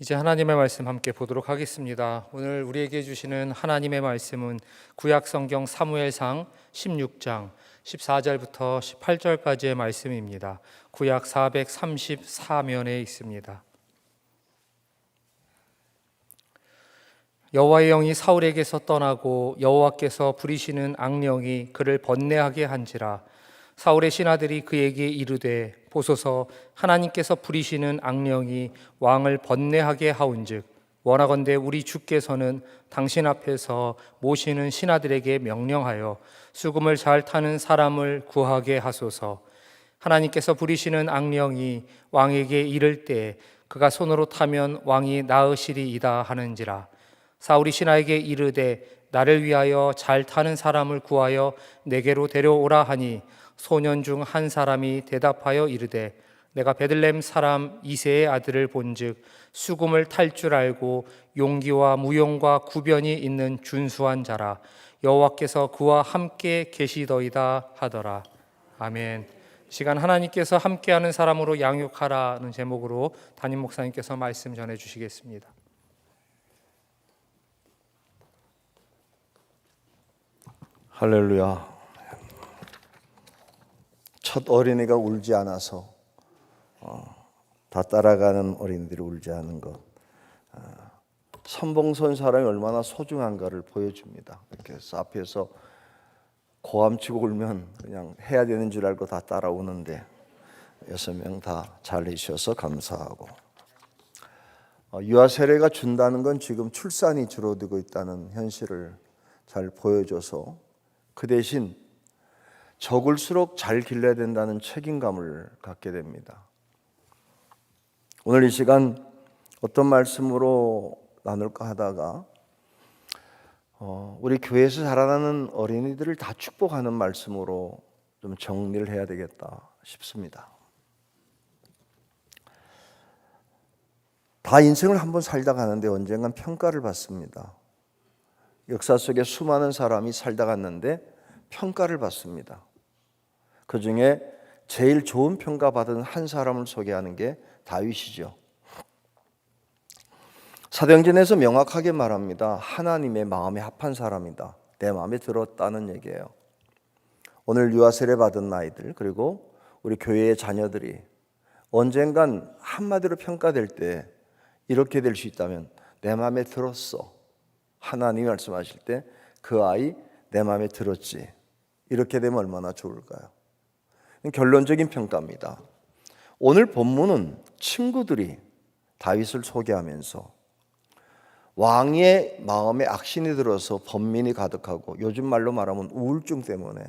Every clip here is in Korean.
이제 하나님의 말씀 함께 보도록 하겠습니다. 오늘 우리에게 주시는 하나님의 말씀은 구약 성경 사무엘상 16장 14절부터 18절까지의 말씀입니다. 구약 434면에 있습니다. 여호와의 영이 사울에게서 떠나고 여호와께서 부리시는 악령이 그를 번뇌하게 한지라 사울의 신하들이 그에게 이르되 보소서 하나님께서 부리시는 악령이 왕을 번뇌하게 하온즉 원하건대 우리 주께서는 당신 앞에서 모시는 신하들에게 명령하여 수금을 잘 타는 사람을 구하게 하소서. 하나님께서 부리시는 악령이 왕에게 이를 때 그가 손으로 타면 왕이 나으시리이다 하는지라. 사울이 신하에게 이르되 나를 위하여 잘 타는 사람을 구하여 내게로 데려오라 하니 소년 중 한 사람이 대답하여 이르되 내가 베들렘 사람 이세의 아들을 본즉 수금을 탈 줄 알고 용기와 무용과 구변이 있는 준수한 자라 여호와께서 그와 함께 계시더이다 하더라 아멘. 시간 하나님께서 함께하는 사람으로 양육하라는 제목으로 담임 목사님께서 말씀 전해 주시겠습니다. 할렐루야. 첫 어린이가 울지 않아서 어, 다 따라가는 어린이들이 울지 않은 것. 어, 선봉선 사람이 얼마나 소중한가를 보여줍니다. 이렇게 앞에서 고함치고 울면 그냥 해야 되는 줄 알고 다 따라오는데 여섯 명 다 잘해주셔서 감사하고 어, 유아 세례가 준다는 건 지금 출산이 줄어들고 있다는 현실을 잘 보여줘서 그 대신 적을수록 잘 길러야 된다는 책임감을 갖게 됩니다. 오늘 이 시간 어떤 말씀으로 나눌까 하다가 어, 우리 교회에서 자라나는 어린이들을 다 축복하는 말씀으로 좀 정리를 해야 되겠다 싶습니다. 다 인생을 한번 살다 가는데 언젠간 평가를 받습니다. 역사 속에 수많은 사람이 살다 갔는데 평가를 받습니다. 그 중에 제일 좋은 평가 받은 한 사람을 소개하는 게 다윗이죠. 사도행전에서 명확하게 말합니다. 하나님의 마음에 합한 사람이다. 내 마음에 들었다는 얘기예요. 오늘 유아 세례 받은 아이들 그리고 우리 교회의 자녀들이 언젠간 한마디로 평가될 때 이렇게 될 수 있다면 내 마음에 들었어. 하나님이 말씀하실 때 그 아이 내 마음에 들었지. 이렇게 되면 얼마나 좋을까요? 결론적인 평가입니다. 오늘 본문은 친구들이 다윗을 소개하면서 왕의 마음에 악신이 들어서 번민이 가득하고 요즘 말로 말하면 우울증 때문에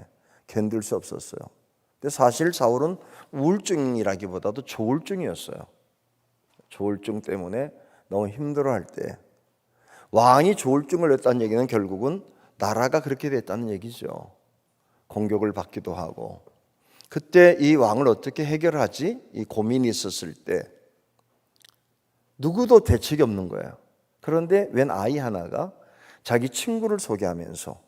견딜 수 없었어요. 근데 사실 사울은 우울증이라기보다도 조울증이었어요. 조울증 때문에 너무 힘들어할 때 왕이 조울증을 냈다는 얘기는 결국은 나라가 그렇게 됐다는 얘기죠. 공격을 받기도 하고 그때 이 왕을 어떻게 해결하지? 이 고민이 있었을 때 누구도 대책이 없는 거예요. 그런데 웬 아이 하나가 자기 친구를 소개하면서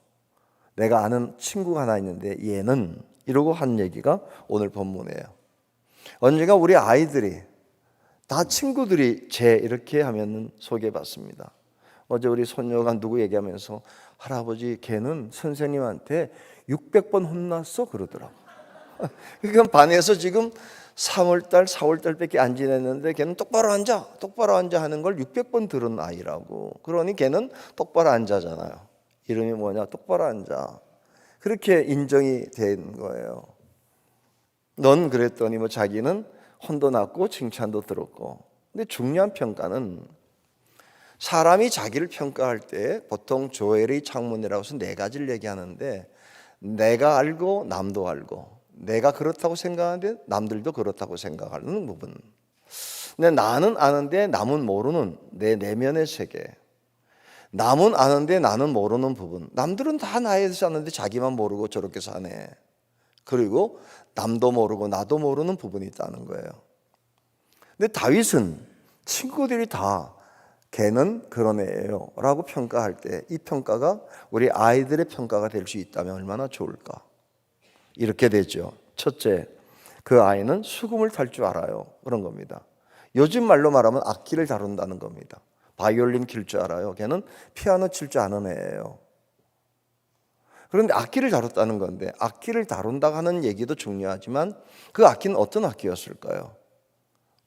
내가 아는 친구가 하나 있는데 얘는 이러고 한 얘기가 오늘 본문이에요. 언제가 우리 아이들이 다 친구들이 제 이렇게 하면 소개받습니다. 어제 우리 손녀가 누구 얘기하면서 할아버지 걔는 선생님한테 600번 혼났어 그러더라고. 그러니까 반에서 지금 3월달, 4월달밖에 안 지냈는데 걔는 똑바로 앉아, 똑바로 앉아 하는 걸 600번 들은 아이라고. 그러니 걔는 똑바로 앉아잖아요. 이름이 뭐냐? 똑바로 앉아. 그렇게 인정이 된 거예요. 넌 그랬더니 뭐 자기는 혼도 났고 칭찬도 들었고. 근데 중요한 평가는 사람이 자기를 평가할 때 보통 조엘의 창문이라고 해서 네 가지를 얘기하는데 내가 알고 남도 알고 내가 그렇다고 생각하는데 남들도 그렇다고 생각하는 부분. 근데 나는 아는데 남은 모르는 내 내면의 세계. 남은 아는데 나는 모르는 부분. 남들은 다 나에 아는데 자기만 모르고 저렇게 사네. 그리고 남도 모르고 나도 모르는 부분이 있다는 거예요. 근데 다윗은 친구들이 다 걔는 그런 애예요. 라고 평가할 때 이 평가가 우리 아이들의 평가가 될 수 있다면 얼마나 좋을까. 이렇게 되죠. 첫째, 그 아이는 수금을 탈 줄 알아요. 그런 겁니다. 요즘 말로 말하면 악기를 다룬다는 겁니다. 바이올린 킬 줄 알아요. 걔는 피아노 칠 줄 아는 애예요. 그런데 악기를 다뤘다는 건데 악기를 다룬다 하는 얘기도 중요하지만 그 악기는 어떤 악기였을까요?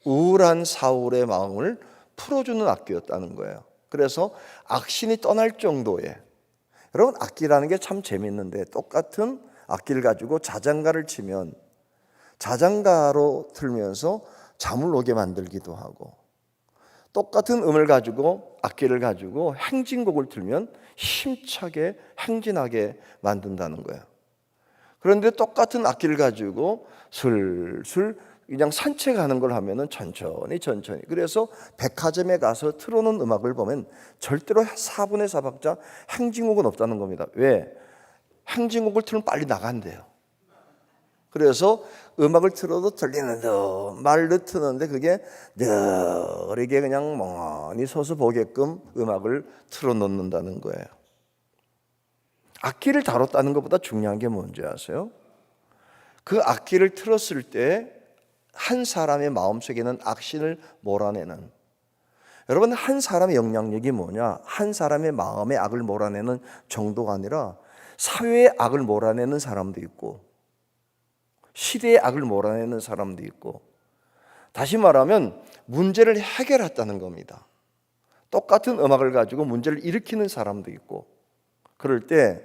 우울한 사울의 마음을 풀어주는 악기였다는 거예요. 그래서 악신이 떠날 정도의 여러분 악기라는 게 참 재밌는데 똑같은 악기를 가지고 자장가를 치면 자장가로 틀면서 잠을 오게 만들기도 하고 똑같은 음을 가지고 악기를 가지고 행진곡을 틀면 힘차게 행진하게 만든다는 거예요. 그런데 똑같은 악기를 가지고 슬슬 그냥 산책하는 걸 하면은 천천히 천천히. 그래서 백화점에 가서 틀어놓은 음악을 보면 절대로 4분의 4박자 행진곡은 없다는 겁니다. 왜? 행진곡을 틀면 빨리 나간대요. 그래서 음악을 틀어도 들리는 듯 말로 트는데 그게 느리게 그냥 멍하니 서서 보게끔 음악을 틀어놓는다는 거예요. 악기를 다뤘다는 것보다 중요한 게 뭔지 아세요? 그 악기를 틀었을 때 한 사람의 마음속에는 악신을 몰아내는 여러분 한 사람의 영향력이 뭐냐? 한 사람의 마음의 악을 몰아내는 정도가 아니라 사회의 악을 몰아내는 사람도 있고 시대의 악을 몰아내는 사람도 있고 다시 말하면 문제를 해결했다는 겁니다. 똑같은 음악을 가지고 문제를 일으키는 사람도 있고 그럴 때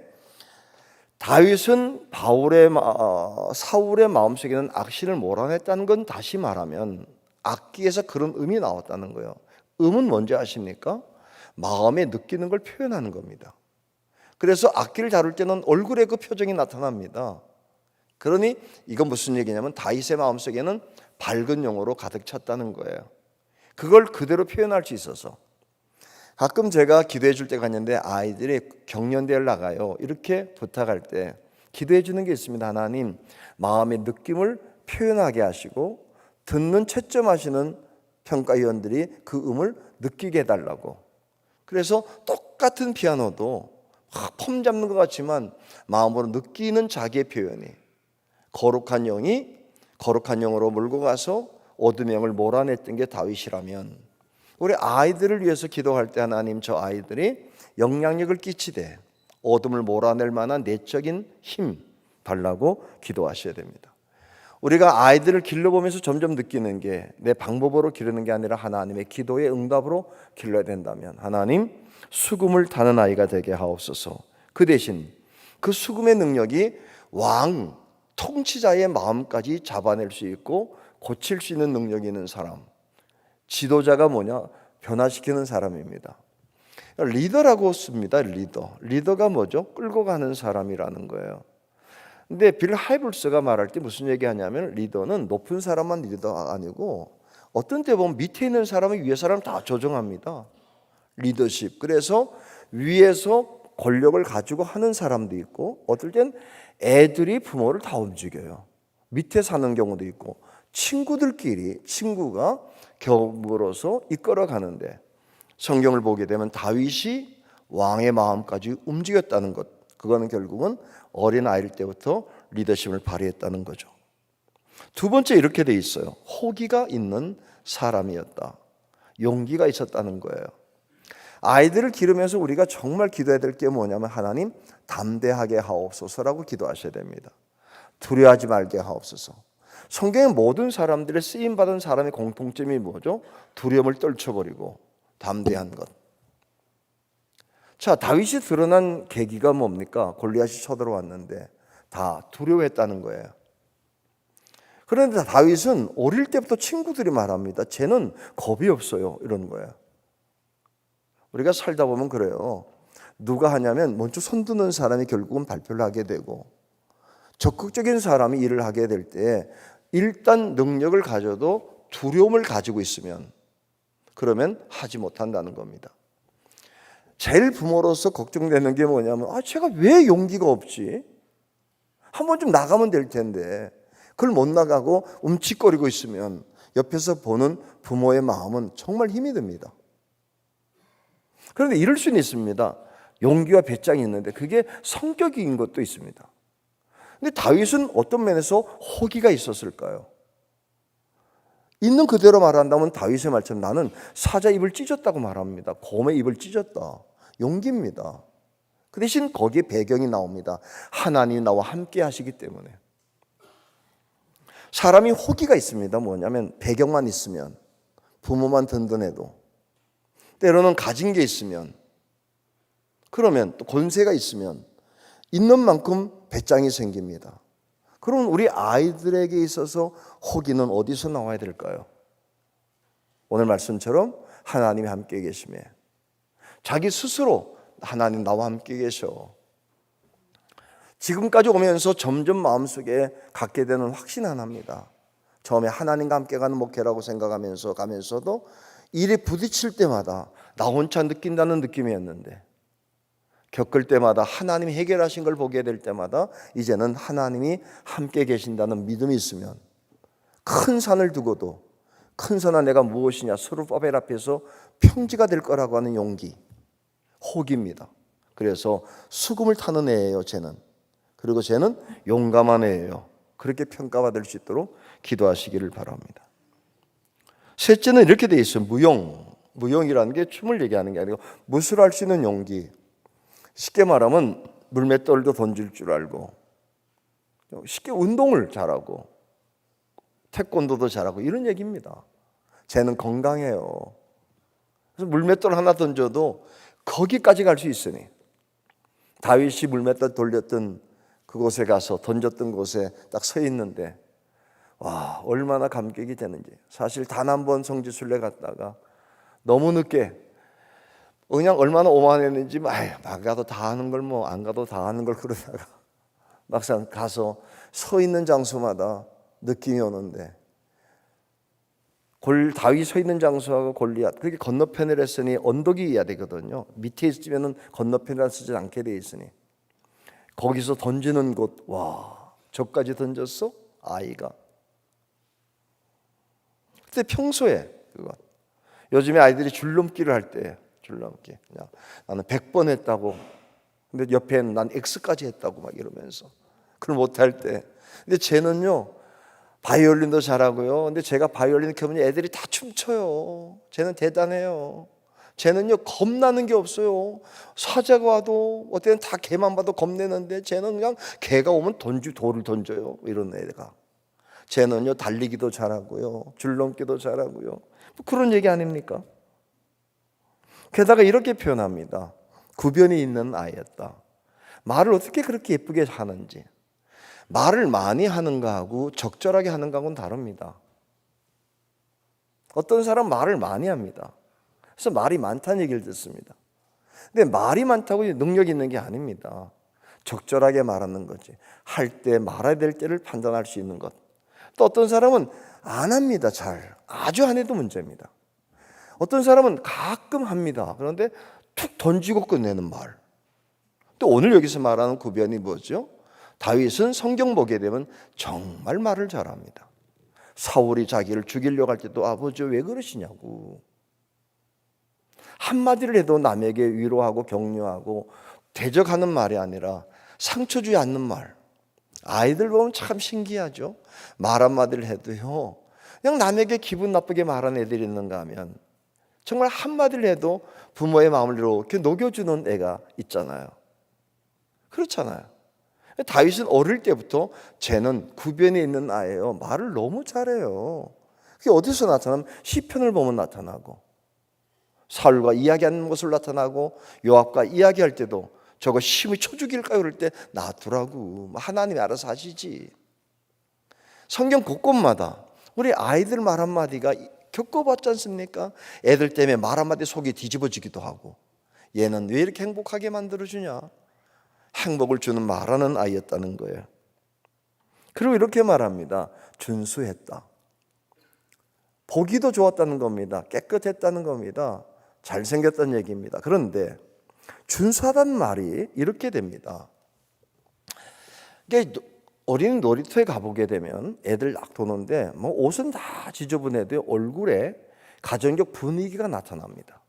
다윗은 바울의 마- 어, 사울의 마음속에는 악신을 몰아냈다는 건 다시 말하면 악기에서 그런 음이 나왔다는 거예요. 음은 뭔지 아십니까? 마음에 느끼는 걸 표현하는 겁니다. 그래서 악기를 다룰 때는 얼굴에 그 표정이 나타납니다. 그러니 이건 무슨 얘기냐면 다윗의 마음속에는 밝은 영어로 가득 찼다는 거예요. 그걸 그대로 표현할 수 있어서 가끔 제가 기도해 줄 때가 있는데 아이들이 경연대회를 나가요. 이렇게 부탁할 때 기도해 주는 게 있습니다. 하나님 마음의 느낌을 표현하게 하시고 듣는 채점하시는 평가위원들이 그 음을 느끼게 해달라고. 그래서 똑같은 피아노도 확폼 잡는 것 같지만 마음으로 느끼는 자기의 표현이 거룩한 영이 거룩한 영으로 몰고 가서 어둠의 영을 몰아냈던 게 다윗이라면 우리 아이들을 위해서 기도할 때 하나님 저 아이들이 영향력을 끼치되 어둠을 몰아낼 만한 내적인 힘 달라고 기도하셔야 됩니다. 우리가 아이들을 길러보면서 점점 느끼는 게 내 방법으로 기르는 게 아니라 하나님의 기도의 응답으로 길러야 된다면 하나님 수금을 타는 아이가 되게 하옵소서. 그 대신 그 수금의 능력이 왕 통치자의 마음까지 잡아낼 수 있고 고칠 수 있는 능력이 있는 사람. 지도자가 뭐냐? 변화시키는 사람입니다. 리더라고 씁니다. 리더. 리더가 뭐죠? 끌고 가는 사람이라는 거예요. 근데 빌 하이블스가 말할 때 무슨 얘기하냐면 리더는 높은 사람만 리더가 아니고 어떤 때 보면 밑에 있는 사람이 위에 사람 다 조정합니다. 리더십. 그래서 위에서 권력을 가지고 하는 사람도 있고 어떨 땐 애들이 부모를 다 움직여요. 밑에 사는 경우도 있고 친구들끼리 친구가 격으로서 이끌어 가는데 성경을 보게 되면 다윗이 왕의 마음까지 움직였다는 것. 그거는 결국은 어린 아이일 때부터 리더십을 발휘했다는 거죠. 두 번째 이렇게 돼 있어요. 호기가 있는 사람이었다. 용기가 있었다는 거예요. 아이들을 기르면서 우리가 정말 기도해야 될 게 뭐냐면 하나님 담대하게 하옵소서라고 기도하셔야 됩니다. 두려워하지 말게 하옵소서. 성경의 모든 사람들의 쓰임 받은 사람의 공통점이 뭐죠? 두려움을 떨쳐버리고 담대한 것. 자, 다윗이 드러난 계기가 뭡니까? 골리앗이 쳐들어왔는데 다 두려워했다는 거예요. 그런데 다윗은 어릴 때부터 친구들이 말합니다. 쟤는 겁이 없어요. 이런 거예요. 우리가 살다 보면 그래요. 누가 하냐면 먼저 손드는 사람이 결국은 발표를 하게 되고 적극적인 사람이 일을 하게 될 때 일단 능력을 가져도 두려움을 가지고 있으면 그러면 하지 못한다는 겁니다. 제일 부모로서 걱정되는 게 뭐냐면 아 제가 왜 용기가 없지? 한번 좀 나가면 될 텐데 그걸 못 나가고 움찔거리고 있으면 옆에서 보는 부모의 마음은 정말 힘이 듭니다. 그런데 이럴 수는 있습니다. 용기와 배짱이 있는데 그게 성격인 것도 있습니다. 근데 다윗은 어떤 면에서 호기가 있었을까요? 있는 그대로 말한다면 다윗의 말처럼 나는 사자 입을 찢었다고 말합니다. 곰의 입을 찢었다. 용기입니다. 그 대신 거기에 배경이 나옵니다. 하나님이 나와 함께 하시기 때문에. 사람이 호기가 있습니다. 뭐냐면 배경만 있으면 부모만 든든해도 때로는 가진 게 있으면 그러면 또 권세가 있으면 있는 만큼 배짱이 생깁니다. 그럼 우리 아이들에게 있어서 호기는 어디서 나와야 될까요? 오늘 말씀처럼 하나님이 함께 계심에 자기 스스로 하나님 나와 함께 계셔. 지금까지 오면서 점점 마음속에 갖게 되는 확신 하나입니다. 처음에 하나님과 함께 가는 목회라고 생각하면서 가면서도 일에 부딪힐 때마다 나 혼자 느낀다는 느낌이었는데 겪을 때마다 하나님이 해결하신 걸 보게 될 때마다 이제는 하나님이 함께 계신다는 믿음이 있으면 큰 산을 두고도 큰 산아 내가 무엇이냐 스루바벨 앞에서 평지가 될 거라고 하는 용기 호기입니다. 그래서 수금을 타는 애예요, 쟤는. 그리고 쟤는 용감한 애예요. 그렇게 평가받을 수 있도록 기도하시기를 바랍니다. 셋째는 이렇게 돼 있어요. 무용. 무용이라는 게 춤을 얘기하는 게 아니고 무술할 수 있는 용기. 쉽게 말하면 물맷돌도 던질 줄 알고 쉽게 운동을 잘하고 태권도도 잘하고 이런 얘기입니다. 쟤는 건강해요. 그래서 물맷돌 하나 던져도 거기까지 갈 수 있으니 다윗이 물맷돌 돌렸던 그곳에 가서 던졌던 곳에 딱 서 있는데 와 얼마나 감격이 되는지 사실 단 한 번 성지순례 갔다가 너무 늦게 그냥 얼마나 오만했는지 아유 막 가도 다 하는 걸 뭐 안 가도 다 하는 걸 그러다가 막상 가서 서 있는 장소마다 느낌이 오는데 골 다윗 서 있는 장소하고 골리앗 그렇게 건너편을 했으니 언덕이 있어야 되거든요. 밑에 있으면은 건너편이라 쓰지 않게 돼 있으니 거기서 던지는 곳 와 저까지 던졌어 아이가. 그때 평소에 그거 요즘에 아이들이 줄넘기를 할 때 줄넘기 그냥 나는 100번 했다고 근데 옆에는 난 X까지 했다고 막 이러면서 그걸 못할 때 근데 쟤는요 바이올린도 잘하고요. 근데 제가 바이올린 켜면 애들이 다 춤춰요. 쟤는 대단해요. 쟤는요 겁나는 게 없어요. 사자가 와도 어때는 다 개만 봐도 겁내는데 쟤는 그냥 개가 오면 던지 돌을 던져요. 이런 애가. 쟤는요 달리기도 잘하고요. 줄넘기도 잘하고요. 뭐 그런 얘기 아닙니까? 게다가 이렇게 표현합니다. 구변이 있는 아이였다. 말을 어떻게 그렇게 예쁘게 하는지. 말을 많이 하는 거하고 적절하게 하는 거하고는 다릅니다. 어떤 사람 말을 많이 합니다. 그래서 말이 많다는 얘기를 듣습니다. 근데 말이 많다고 능력 있는 게 아닙니다. 적절하게 말하는 거지. 할 때 말해야 될 때를 판단할 수 있는 것. 또 어떤 사람은 안 합니다. 잘. 아주 안 해도 문제입니다. 어떤 사람은 가끔 합니다. 그런데 툭 던지고 끝내는 말. 또 오늘 여기서 말하는 구변이 뭐죠? 다윗은 성경 보게 되면 정말 말을 잘합니다. 사울이 자기를 죽이려고 할 때도 아버지 왜 그러시냐고. 한마디를 해도 남에게 위로하고 격려하고 대적하는 말이 아니라 상처 주지 않는 말. 아이들 보면 참 신기하죠. 말 한마디를 해도요. 그냥 남에게 기분 나쁘게 말하는 애들이 있는가 하면 정말 한마디를 해도 부모의 마음을 이렇게 녹여주는 애가 있잖아요. 그렇잖아요. 다윗은 어릴 때부터 쟤는 구변에 있는 아이예요. 말을 너무 잘해요. 그게 어디서 나타나면 시편을 보면 나타나고 사울과 이야기하는 것을 나타나고 요압과 이야기할 때도 저거 심히 쳐 죽일까 그럴 때 놔두라고 하나님이 알아서 하시지. 성경 곳곳마다 우리 아이들 말 한마디가 겪어봤지 않습니까? 애들 때문에 말 한마디 속이 뒤집어지기도 하고 얘는 왜 이렇게 행복하게 만들어주냐? 행복을 주는 말하는 아이였다는 거예요. 그리고 이렇게 말합니다. 준수했다. 보기도 좋았다는 겁니다. 깨끗했다는 겁니다. 잘생겼다는 얘기입니다. 그런데 준수하다는 말이 이렇게 됩니다. 어린 놀이터에 가보게 되면 애들 막 도는데 뭐 옷은 다 지저분해도 얼굴에 가정적 분위기가 나타납니다.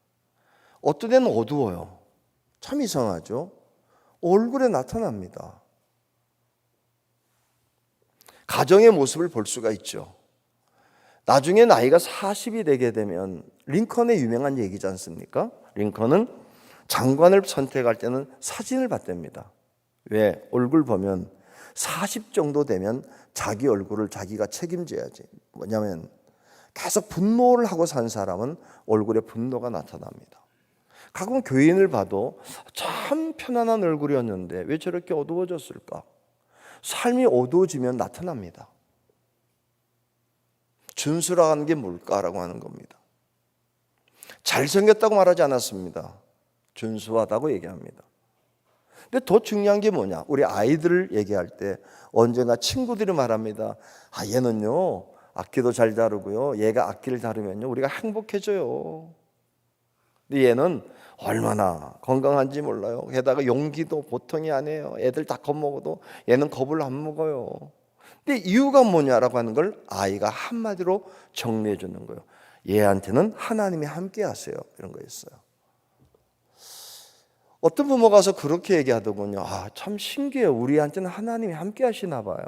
어떤 애는 어두워요. 참 이상하죠. 얼굴에 나타납니다. 가정의 모습을 볼 수가 있죠. 나중에 나이가 40이 되게 되면 링컨의 유명한 얘기지 않습니까? 링컨은 장관을 선택할 때는 사진을 받답니다. 왜? 얼굴 보면 40 정도 되면 자기 얼굴을 자기가 책임져야지. 뭐냐면 계속 분노를 하고 산 사람은 얼굴에 분노가 나타납니다. 가끔 교인을 봐도 참 편안한 얼굴이었는데 왜 저렇게 어두워졌을까? 삶이 어두워지면 나타납니다. 준수라는 게 뭘까라고 하는 겁니다. 잘생겼다고 말하지 않았습니다. 준수하다고 얘기합니다. 근데 더 중요한 게 뭐냐? 우리 아이들을 얘기할 때 언젠가 친구들이 말합니다. 아, 얘는요, 악기도 잘 다루고요. 얘가 악기를 다루면요, 우리가 행복해져요. 근데 얘는 얼마나 건강한지 몰라요. 게다가 용기도 보통이 아니에요. 애들 다 겁먹어도 얘는 겁을 안 먹어요. 근데 이유가 뭐냐라고 하는 걸 아이가 한마디로 정리해 주는 거예요. 얘한테는 하나님이 함께 하세요. 이런 거였어요. 어떤 부모가 와서 그렇게 얘기하더군요. 아, 참 신기해요. 우리한테는 하나님이 함께 하시나 봐요.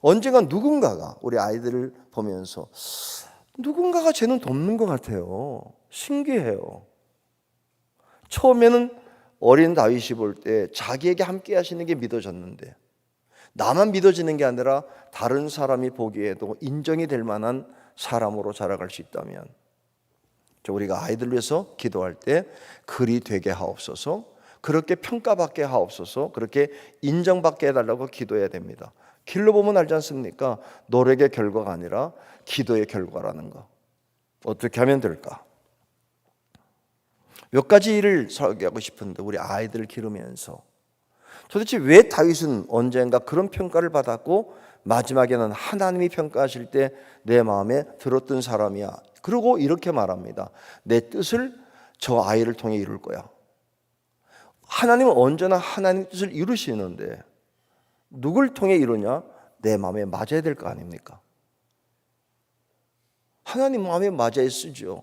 언젠가 누군가가 우리 아이들을 보면서 누군가가 쟤는 돕는 것 같아요. 신기해요. 처음에는 어린 다윗이 볼 때 자기에게 함께 하시는 게 믿어졌는데 나만 믿어지는 게 아니라 다른 사람이 보기에도 인정이 될 만한 사람으로 자라갈 수 있다면 저 우리가 아이들 위해서 기도할 때 글이 되게 하옵소서 그렇게 평가받게 하옵소서 그렇게 인정받게 해달라고 기도해야 됩니다. 길로 보면 알지 않습니까? 노력의 결과가 아니라 기도의 결과라는 거. 어떻게 하면 될까? 몇 가지 일을 설계하고 싶은데 우리 아이들을 기르면서 도대체 왜 다윗은 언젠가 그런 평가를 받았고 마지막에는 하나님이 평가하실 때 내 마음에 들었던 사람이야. 그리고 이렇게 말합니다. 내 뜻을 저 아이를 통해 이룰 거야. 하나님은 언제나 하나님 뜻을 이루시는데 누굴 통해 이루냐? 내 마음에 맞아야 될 거 아닙니까? 하나님 마음에 맞아야 쓰죠.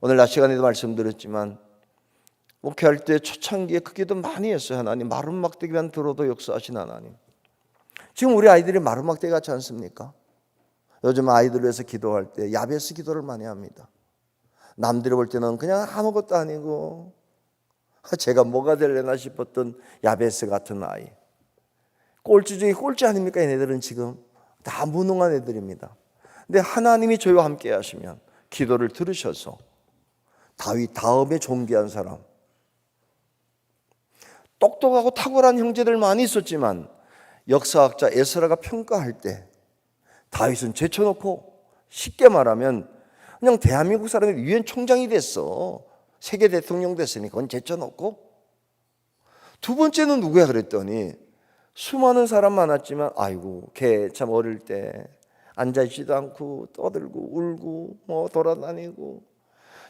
오늘 낮 시간에도 말씀드렸지만 목회할 때 초창기에 크기도 많이 했어요. 하나님 마른 막대기만 들어도 역사하신 하나님. 지금 우리 아이들이 마른 막대기 같지 않습니까? 요즘 아이들 위해서 기도할 때 야베스 기도를 많이 합니다. 남들이 볼 때는 그냥 아무것도 아니고 제가 뭐가 될래나 싶었던 야베스 같은 아이. 꼴찌 중에 꼴찌 아닙니까? 얘네들은 지금 다 무능한 애들입니다. 근데 하나님이 저희와 함께 하시면 기도를 들으셔서 다윗 다음에 존귀한 사람 똑똑하고 탁월한 형제들 많이 있었지만 역사학자 에스라가 평가할 때 다윗은 제쳐놓고 쉽게 말하면 그냥 대한민국 사람이 유엔 총장이 됐어. 세계 대통령 됐으니 그건 제쳐놓고. 두 번째는 누구야 그랬더니 수많은 사람 많았지만 아이고 걔 참 어릴 때 앉아있지도 않고 떠들고 울고 뭐 돌아다니고.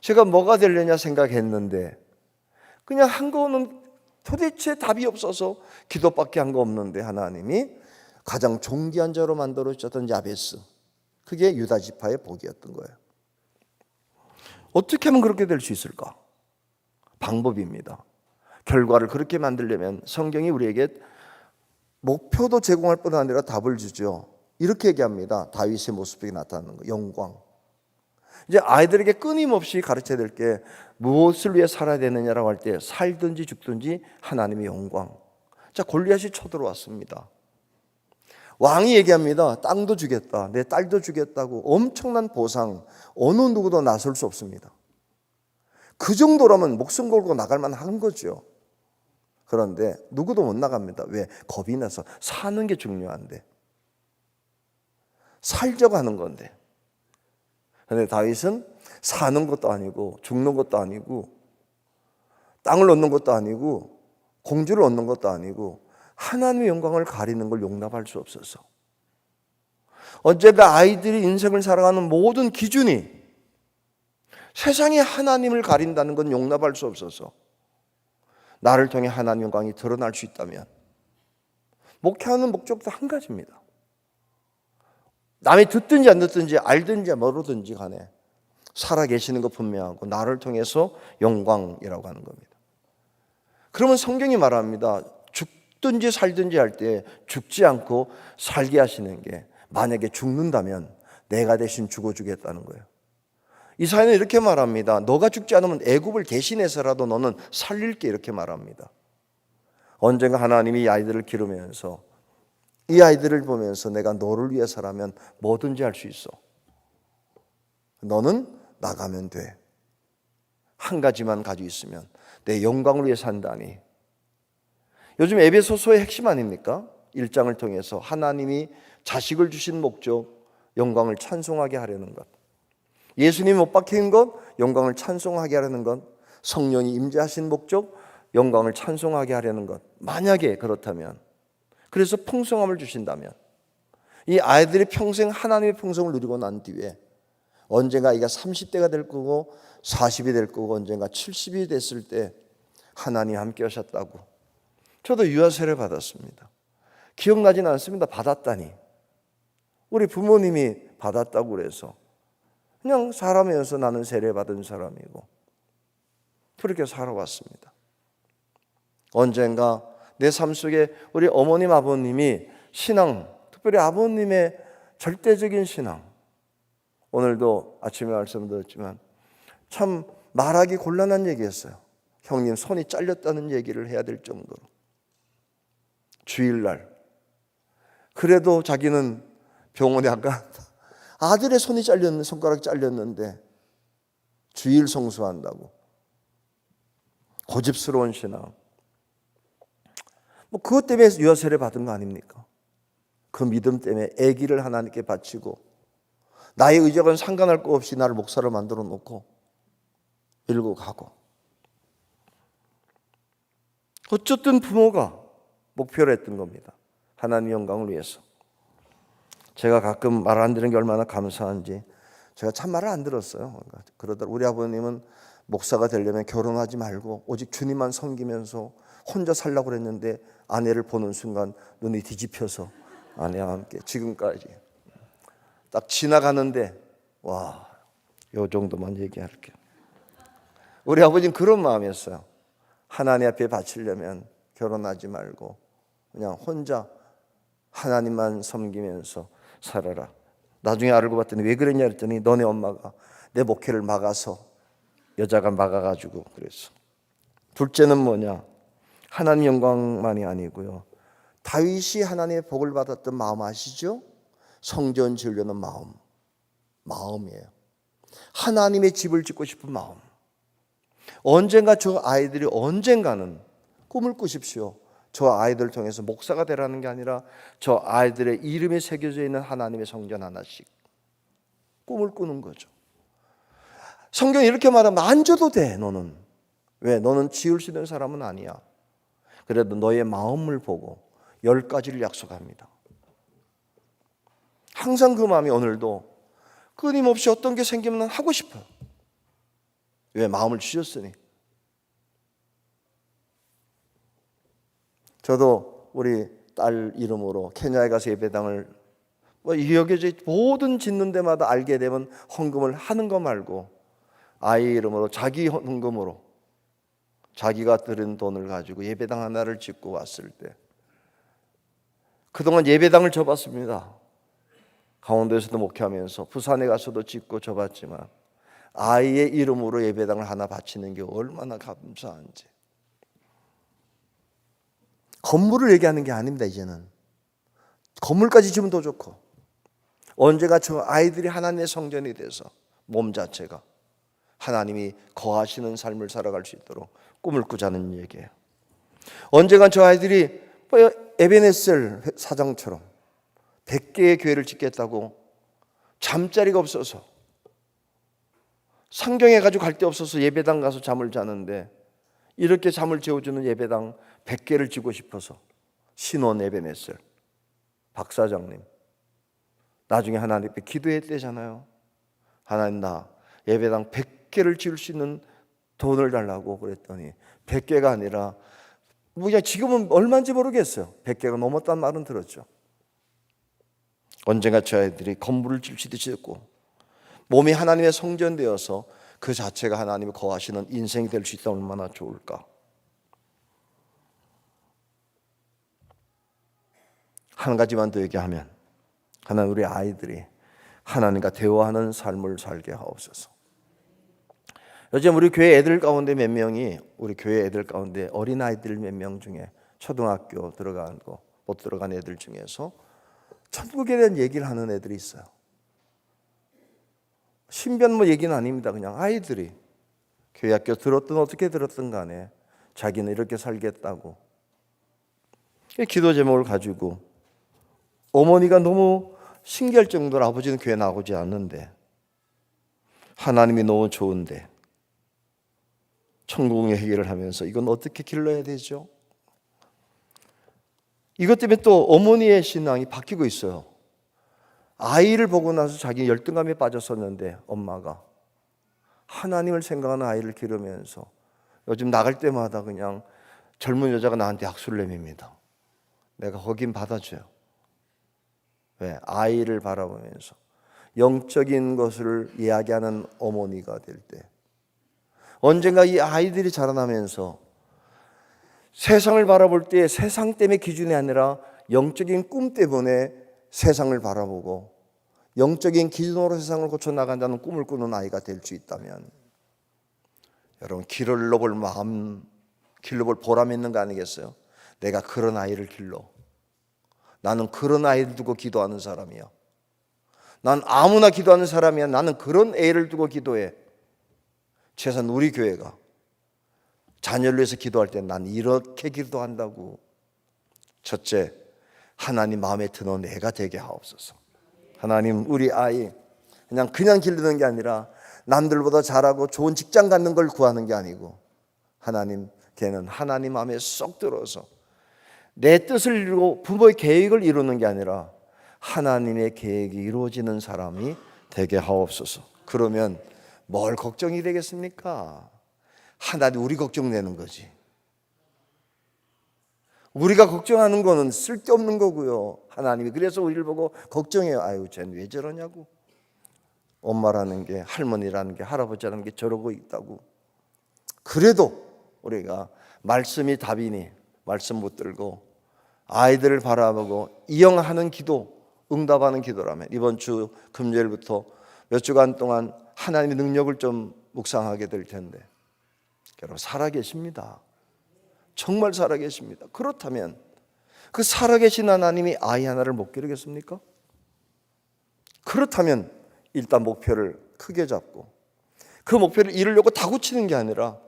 제가 뭐가 되려냐 생각했는데 그냥 한 거는 도대체 답이 없어서 기도밖에 한 거 없는데 하나님이 가장 존귀한 자로 만들어 주셨던 야베스 그게 유다 지파의 복이었던 거예요. 어떻게 하면 그렇게 될 수 있을까? 방법입니다. 결과를 그렇게 만들려면 성경이 우리에게 목표도 제공할 뿐 아니라 답을 주죠. 이렇게 얘기합니다. 다윗의 모습이 나타나는 거, 영광. 이제 아이들에게 끊임없이 가르쳐야 될 게 무엇을 위해 살아야 되느냐라고 할 때 살든지 죽든지 하나님의 영광. 자, 골리앗이 쳐들어왔습니다. 왕이 얘기합니다. 땅도 주겠다. 내 딸도 주겠다고 엄청난 보상. 어느 누구도 나설 수 없습니다. 그 정도라면 목숨 걸고 나갈 만한 거죠. 그런데 누구도 못 나갑니다. 왜? 겁이 나서 사는 게 중요한데. 살려고 하는 건데. 그런데 다윗은 사는 것도 아니고 죽는 것도 아니고 땅을 얻는 것도 아니고 공주를 얻는 것도 아니고 하나님의 영광을 가리는 걸 용납할 수 없어서 언제가 아이들이 인생을 살아가는 모든 기준이 세상에 하나님을 가린다는 건 용납할 수 없어서 나를 통해 하나님 영광이 드러날 수 있다면 목회하는 목적도 한 가지입니다. 남이 듣든지 안 듣든지 알든지 모르든지 간에 살아 계시는 것 분명하고 나를 통해서 영광이라고 하는 겁니다. 그러면 성경이 말합니다. 죽든지 살든지 할 때 죽지 않고 살게 하시는 게 만약에 죽는다면 내가 대신 죽어주겠다는 거예요. 이사야는 이렇게 말합니다. 너가 죽지 않으면 애굽을 대신해서라도 너는 살릴게 이렇게 말합니다. 언젠가 하나님이 이 아이들을 기르면서 이 아이들을 보면서 내가 너를 위해서라면 뭐든지 할 수 있어. 너는 나가면 돼. 한 가지만 가지고 있으면 내 영광을 위해 산다니. 요즘 에베소서의 핵심 아닙니까? 1장을 통해서 하나님이 자식을 주신 목적, 영광을 찬송하게 하려는 것. 예수님이 못 박힌 것, 영광을 찬송하게 하려는 것. 성령이 임재하신 목적, 영광을 찬송하게 하려는 것. 만약에 그렇다면, 그래서 풍성함을 주신다면, 이 아이들이 평생 하나님의 풍성을 누리고 난 뒤에 언젠가 이가 30대가 될 거고 40이 될 거고 언젠가 70이 됐을 때 하나님 함께 하셨다고. 저도 유아 세례 받았습니다. 기억나진 않습니다. 받았다니. 우리 부모님이 받았다고 그래서 그냥 사람이어서 나는 세례 받은 사람이고 그렇게 살아왔습니다. 언젠가 내 삶 속에 우리 어머님 아버님이 신앙, 특별히 아버님의 절대적인 신앙. 오늘도 아침에 말씀 드렸지만 참 말하기 곤란한 얘기였어요. 형님 손이 잘렸다는 얘기를 해야 될 정도로. 주일날. 그래도 자기는 병원에 아까 아들의 손이 잘렸는 손가락 잘렸는데 주일 성수한다고 고집스러운 신앙. 뭐 그것 때문에 유아세례 받은 거 아닙니까? 그 믿음 때문에 아기를 하나님께 바치고 나의 의적은 상관할 것 없이 나를 목사로 만들어 놓고 일고 가고 어쨌든 부모가 목표로 했던 겁니다. 하나님 영광을 위해서. 제가 가끔 말 안 들은 게 얼마나 감사한지 제가 참 말을 안 들었어요. 그러다 우리 아버님은 목사가 되려면 결혼하지 말고 오직 주님만 섬기면서 혼자 살라고 그랬는데 아내를 보는 순간 눈이 뒤집혀서 아내와 함께 지금까지 딱 지나가는데 와, 요 정도만 얘기할게요. 우리 아버지는 그런 마음이었어요. 하나님 앞에 바치려면 결혼하지 말고 그냥 혼자 하나님만 섬기면서 살아라. 나중에 알고 봤더니 왜 그랬냐 했더니 너네 엄마가 내 목회를 막아서 여자가 막아가지고 그랬어. 둘째는 뭐냐? 하나님 영광만이 아니고요. 다윗이 하나님의 복을 받았던 마음 아시죠? 성전 지으려는 마음. 마음이에요. 하나님의 집을 짓고 싶은 마음. 언젠가 저 아이들이 언젠가는 꿈을 꾸십시오. 저 아이들을 통해서 목사가 되라는 게 아니라 저 아이들의 이름이 새겨져 있는 하나님의 성전 하나씩 꿈을 꾸는 거죠. 성경이 이렇게 말하면 안 줘도 돼, 너는. 왜? 너는 지을 수 있는 사람은 아니야. 그래도 너의 마음을 보고 열 가지를 약속합니다. 항상 그 마음이 오늘도 끊임없이 어떤 게 생기면 하고 싶어요. 왜? 마음을 주셨으니. 저도 우리 딸 이름으로 케냐에 가서 예배당을 뭐 여기저기 모든 짓는 데마다 알게 되면 헌금을 하는 거 말고 아이 이름으로 자기 헌금으로 자기가 들은 돈을 가지고 예배당 하나를 짓고 왔을 때 그동안 예배당을 접었습니다. 강원도에서도 목회하면서 부산에 가서도 짓고 접었지만 아이의 이름으로 예배당을 하나 바치는 게 얼마나 감사한지. 건물을 얘기하는 게 아닙니다, 이제는. 건물까지 지으면 더 좋고. 언제가 저 아이들이 하나님의 성전이 돼서 몸 자체가 하나님이 거하시는 삶을 살아갈 수 있도록 꿈을 꾸자는 얘기예요. 언젠가 저 아이들이 뭐 에베네셀 사장처럼 100개의 교회를 짓겠다고 잠자리가 없어서 상경해 가지고 갈 데 없어서 예배당 가서 잠을 자는데 이렇게 잠을 재워주는 예배당 100개를 지고 싶어서 신원 에베네셀 박 사장님 나중에 하나님 앞에 기도했대잖아요. 하나님 나 예배당 100개를 지을 수 있는 돈을 달라고 그랬더니 100개가 아니라 뭐 그냥 지금은 얼마인지 모르겠어요. 100개가 넘었다는 말은 들었죠. 언젠가 저 아이들이 건물을 질지듯이 짓고 몸이 하나님의 성전 되어서 그 자체가 하나님이 거하시는 인생이 될 수 있다면 얼마나 좋을까. 한 가지만 더 얘기하면 하나님 우리 아이들이 하나님과 대화하는 삶을 살게 하옵소서. 요즘 우리 교회 애들 가운데 몇 명이 우리 교회 애들 가운데 어린 아이들 몇 명 중에 초등학교 들어간 거 못 들어간 애들 중에서 천국에 대한 얘기를 하는 애들이 있어요. 신변 뭐 얘기는 아닙니다. 그냥 아이들이 교회 학교 들었든 어떻게 들었든 간에 자기는 이렇게 살겠다고 기도 제목을 가지고 어머니가 너무 신기할 정도로 아버지는 교회 나오지 않는데 하나님이 너무 좋은데 천국의 해결을 하면서 이건 어떻게 길러야 되죠? 이것 때문에 또 어머니의 신앙이 바뀌고 있어요. 아이를 보고 나서 자기 열등감에 빠졌었는데 엄마가 하나님을 생각하는 아이를 기르면서 요즘 나갈 때마다 그냥 젊은 여자가 나한테 악수를 내밉니다. 내가 거긴 받아줘요. 왜? 아이를 바라보면서 영적인 것을 이야기하는 어머니가 될 때 언젠가 이 아이들이 자라나면서 세상을 바라볼 때 세상 때문에 기준이 아니라 영적인 꿈 때문에 세상을 바라보고 영적인 기준으로 세상을 고쳐 나간다는 꿈을 꾸는 아이가 될 수 있다면 여러분 길러볼 마음 길러볼 보람 있는 거 아니겠어요? 내가 그런 아이를 길러 나는 그런 아이를 두고 기도하는 사람이야. 난 아무나 기도하는 사람이야. 나는 그런 애를 두고 기도해. 최소한 우리 교회가 자녀를 위해서 기도할 때 난 이렇게 기도한다고. 첫째, 하나님 마음에 드는 애가 되게 하옵소서. 하나님 우리 아이 그냥 그냥 기르는 게 아니라 남들보다 잘하고 좋은 직장 갖는 걸 구하는 게 아니고 하나님 걔는 하나님 마음에 쏙 들어서 내 뜻을 이루고 부모의 계획을 이루는 게 아니라 하나님의 계획이 이루어지는 사람이 되게 하옵소서. 그러면 뭘 걱정이 되겠습니까? 하나님 우리 걱정내는 거지. 우리가 걱정하는 거는 쓸데없는 거고요. 하나님이 그래서 우리를 보고 걱정해요. 아유, 쟤는 왜 저러냐고. 엄마라는 게 할머니라는 게 할아버지라는 게 저러고 있다고. 그래도 우리가 말씀이 답이니 말씀 붙들고 아이들을 바라보고 이영하는 기도, 응답하는 기도라면 이번 주 금요일부터 몇 주간 동안 하나님의 능력을 좀 묵상하게 될 텐데 여러분 살아계십니다. 정말 살아계십니다. 그렇다면 그 살아계신 하나님이 아이 하나를 못 기르겠습니까? 그렇다면 일단 목표를 크게 잡고 그 목표를 이루려고 다구치는 게 아니라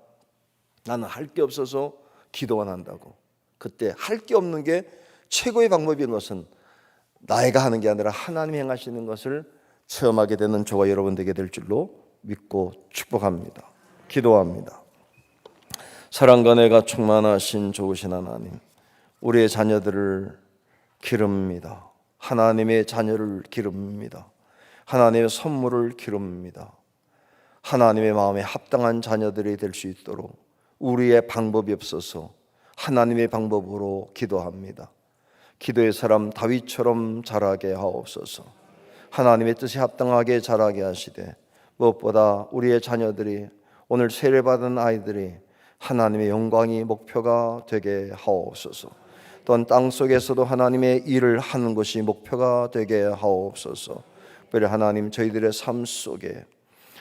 나는 할 게 없어서 기도만 한다고. 그때 할 게 없는 게 최고의 방법인 것은 나이가 하는 게 아니라 하나님이 행하시는 것을 체험하게 되는 저와 여러분 되게 될 줄로 믿고 축복합니다. 기도합니다. 사랑과 내가 충만하신 좋으신 하나님, 우리의 자녀들을 기릅니다. 하나님의 자녀를 기릅니다. 하나님의 선물을 기릅니다. 하나님의 마음에 합당한 자녀들이 될 수 있도록 우리의 방법이 없어서 하나님의 방법으로 기도합니다. 기도의 사람 다윗처럼 자라게 하옵소서. 하나님의 뜻에 합당하게 자라게 하시되 무엇보다 우리의 자녀들이 오늘 세례 받은 아이들이 하나님의 영광이 목표가 되게 하옵소서. 또한 땅 속에서도 하나님의 일을 하는 것이 목표가 되게 하옵소서. 특별히 하나님 저희들의 삶 속에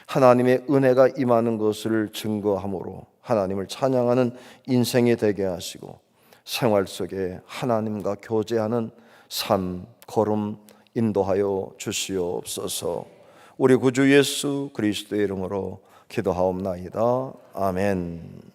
하나님의 은혜가 임하는 것을 증거함으로 하나님을 찬양하는 인생이 되게 하시고 생활 속에 하나님과 교제하는 삶, 걸음 인도하여 주시옵소서. 우리 구주 예수 그리스도의 이름으로 기도하옵나이다. 아멘.